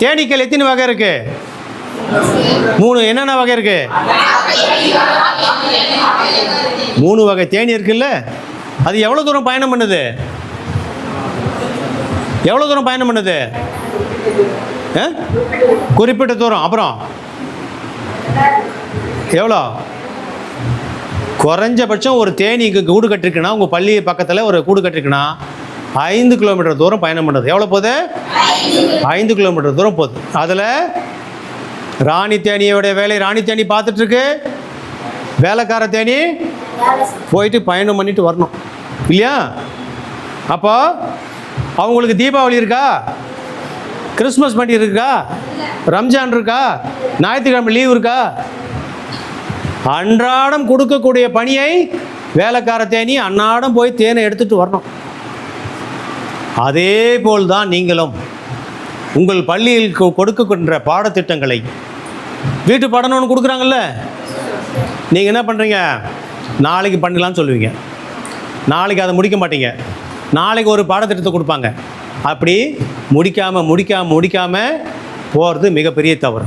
தேனீக்கள் எத்தனை வகை இருக்கு? மூணு. என்னென்ன வகை இருக்கு? மூணு வகை. தேனி இருக்குல்ல? அது எவ்வளோ தூரம் பயணம் பண்ணுது? எவ்வளோ தூரம் பயணம் பண்ணுது? ஆ? குறிப்பிட்ட தூரம். அப்புறம்? எவ்வளோ? குறைஞ்சபட்சம் ஒரு தேனீக்கு கூடு கட்டிருக்குன்னா உங்கள் பள்ளி பக்கத்தில் ஒரு கூடு கட்டிருக்குன்னா ஐந்து கிலோமீட்டர் தூரம் பயணம் பண்ணுறது எவ்வளோ போகுது? ஐந்து கிலோமீட்டர் தூரம் போகுது. அதில் ராணி தேனியோடைய வேலை ராணி தேனி பார்த்துட்ருக்கு. வேலைக்கார தேனி போயிட்டு பயணம் பண்ணிட்டு வரணும். இல்லையா? அப்போ அவங்களுக்கு தீபாவளி இருக்கா? கிறிஸ்மஸ் பண்டிகை இருக்கா? ரம்ஜான் இருக்கா? ஞாயிற்றுக்கிழமை லீவ் இருக்கா? அன்றாடம் கொடுக்கக்கூடிய பணியை வேலைக்கார தேனி அன்னாடம் போய் தேனை எடுத்துகிட்டு வரணும். அதே போல்தான் நீங்களும். உங்கள் பள்ளியில் கொ- கொடுக்கின்ற பாடத்திட்டங்களை. வீட்டு பாடம் ஒன்று கொடுக்குறாங்கல்ல? நீங்கள் என்ன பண்ணுறீங்க நாளைக்கு பண்ணலான்னு சொல்லுவீங்க. நாளைக்கு அதை முடிக்க மாட்டீங்க. நாளைக்கு ஒரு பாடத்திட்டத்தை கொடுப்பாங்க. அப்படி முடிக்காமல் முடிக்காமல் முடிக்காமல் போகிறது மிகப்பெரிய தவறு.